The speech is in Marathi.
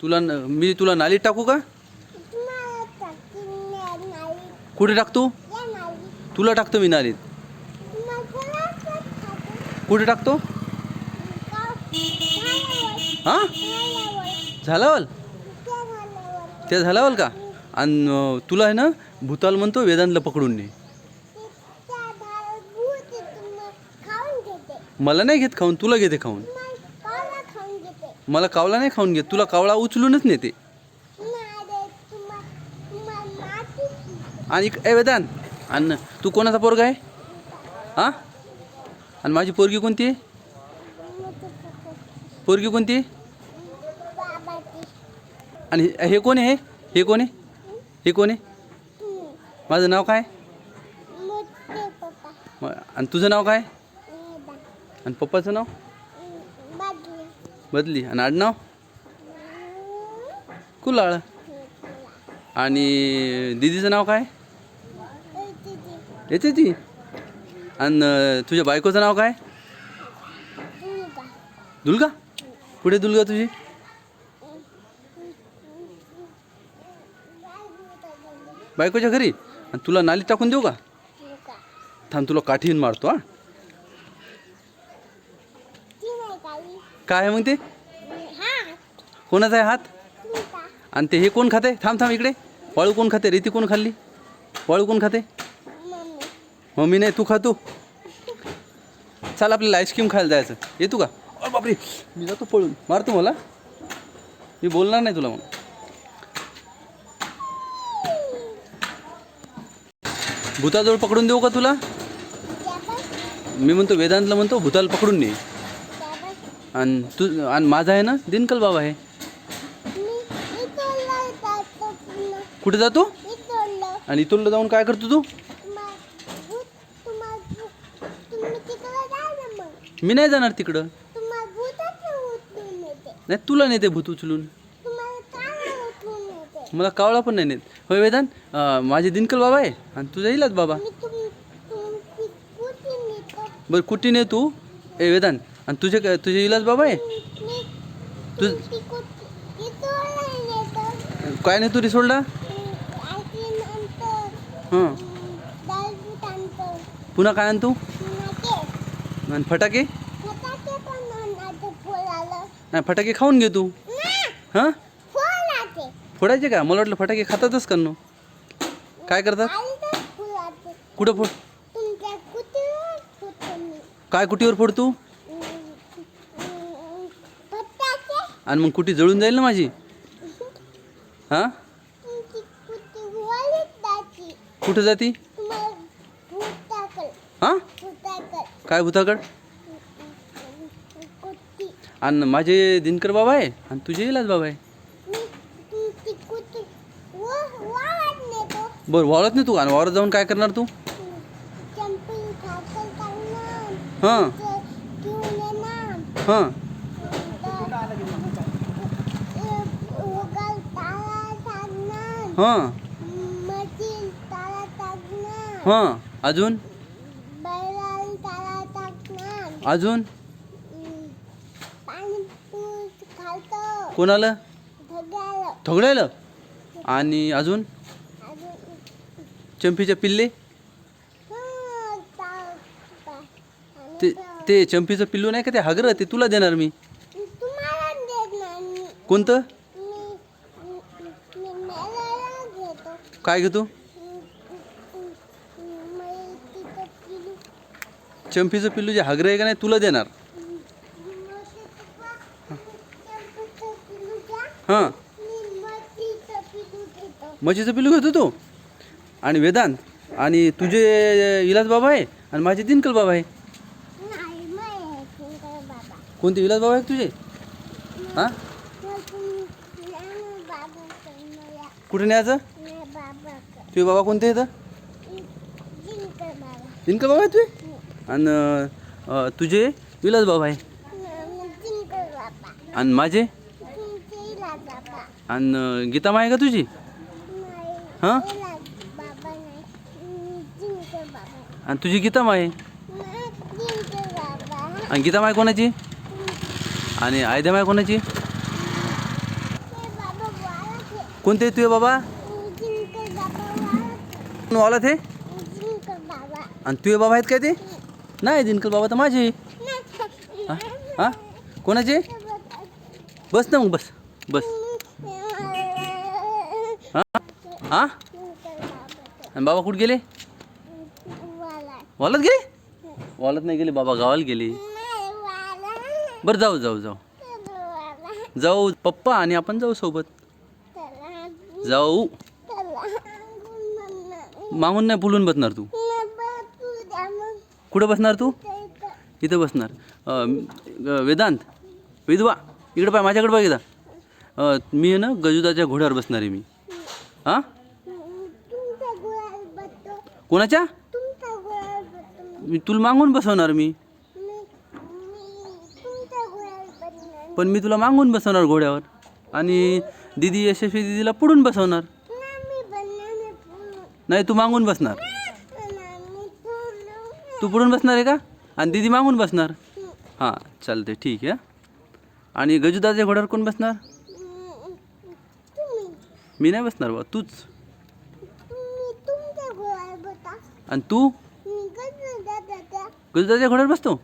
तुला न- मी तुला नालीत टाकू का? कुठे टाकतो तुला टाकतो मी नालीत. कुठे टाकतो? हां? झालावल? त्या झाल्यावर ते झालावल का? आणि तुला आहे ना भूताल म्हणतो वेदांतला पकडून ने. मला नाही घेत खाऊन तुला घेते खाऊन तुम्हाला कावळा खाऊन घेते मला कावला नाही खाऊन घेत. तुला कावळा उचलूनच नेते. आणि ए वेदांत आणि तू कोणाचा पोरगा आहे? हां? आणि माझी पोरगी कोणती आहे? पोरगी कोणती आहे? आणि हे- कोण आहे? हे कोण आहे? हे कोण आहे? माझं नाव काय? आणि तुझं नाव काय? आणि पप्पाचं नाव? बदली. आणि आडनाव? कुलाळ. आणि दीदीचं नाव काय? येते ती आणि तुझ्या बायकोचं नाव काय? दुलगा. कुठे दुलगा तुझी? बायकोच्या घरी? आणि तुला नालीत टाकून देऊ का? थांब तुला काठीन मारतो हा. काय आहे मग ते? कोणाचा आहे हात? आणि ते हे कोण खाते? थांब थांब इकडे. वाळू कोण खाते? रेती कोण खाल्ली? वाळू कोण खाते? मम्मी. नाही तू खातो चाल आपल्याला आईस्क्रीम खायला जायचं. येतो का? अरे बापरे मी जातो पळून. मारतो मला? मी बोलणार नाही तुला मग. भूताजवळ पकडून देऊ का तुला? मी म्हणतो वेदांतला म्हणतो भूताला पकडून ने. आणि तू आणि माझा आहे ना? दिनकल बाबा आहे. कुठे जातो? आणि इथून जाऊन काय करतो तू? मी नाही जाणार तिकडं. नाही तुला नेते भूत उचलून. मला कावळा पण नाही नेत. होय वेदांत अं, माझे दिनकल बाबा आहे. आणि तुझा इलाज बाबा. बरं कुठे ने तू ए वेदांत आणि तुझे काय तुझे इलाज बाबा आहे? तुझ काय नाही तू रिसोडला? हां. पुन्हा काय आणतो? आणि फटाके? नाही फटाके खाऊन घे तू. हां? फोडायचे का? मला वाटलं फटाके खातातच का नो काय करतात? कुठं फोड काय कुटीवर फोडतो? आणि मग कुटी जळून जाईल ना माझी? हां? कुठं जाती? हां? काय भूताकड आणि माझे दिनकर बाबा आहे आणि तुझे इलाज बाबा आहे. बरं वावरत नाही तू आणि वावरत जाऊन काय करणार तू? हां. हां. हां हां अजून अजून कोणाला थगडायला आणि अजून चंपीच्या पिल्ले हं, ता- ता- चंपीचं पिल्लू नाही का ते हागरं ते तुला देणार मी कोणतं काय घेतो? चंपीचं पिल्लू जे हागरं आहे का नाही तुला देणार. हां. म्हशीचं पिल्लू घेतो तो. आणि वेदांत. आणि तुझे इलाज बाबा आहे? आणि माझे दिनकल बाबा आहे? कोणते इलाज बाबा आहे तुझे? हां? कुठे न्यायचं? तुझे बाबा कोणते येतं इनका बाबा आहे तुझे आणि तुझे? विलास बाबा आहे. आणि माझे? आणि गीता माय का तुझी? हां? आणि तुझी गीता माय आणि गीता आणि गीतामाय कोणाची? आणि आयदामाय कोणाची? कोणते तुझे बाबा? वाला ते बाबा. आणि तुझे बाबा आहेत काय ते? नाही दिनकर बाबा तर माझे. हा? हा? कोणाचे? बस ना मग बस. बस. हा? हा? आणि बाबा कुठे गेले? वालात गेले? वालात नाही गेले बाबा गावाला गेले. बरं जाऊ जाऊ जाऊ. जाऊ पप्पा आणि आपण जाऊ सोबत. जाऊ. मागून नाही पुलून बसणार तू. कुठं बसणार तू? इथं बसणार. वेदांत विधवा इकडं पाय माझ्याकडे पाय एकदा. मी आहे ना गजुदाच्या घोड्यावर बसणार आहे मी. हां? कोणाच्या? मी तुला मागून बसवणार मी. पण मी तुला मागून बसवणार घोड्यावर. आणि दिदी यशस्वी दिदीला पुढून बसवणार ना मी बनणार नाही पूर्ण नाही तू मागून बसणार. तू पुढून बसणार आहे का? आणि दिदी मागून बसणार. हां चालते ठीक आहे. आणि गजुदाच्या घोड्यावर कोण बसणार? मी नाही बसणार बा तूच. आणि तू? गजूदाच्या घोड्यावर बसतो.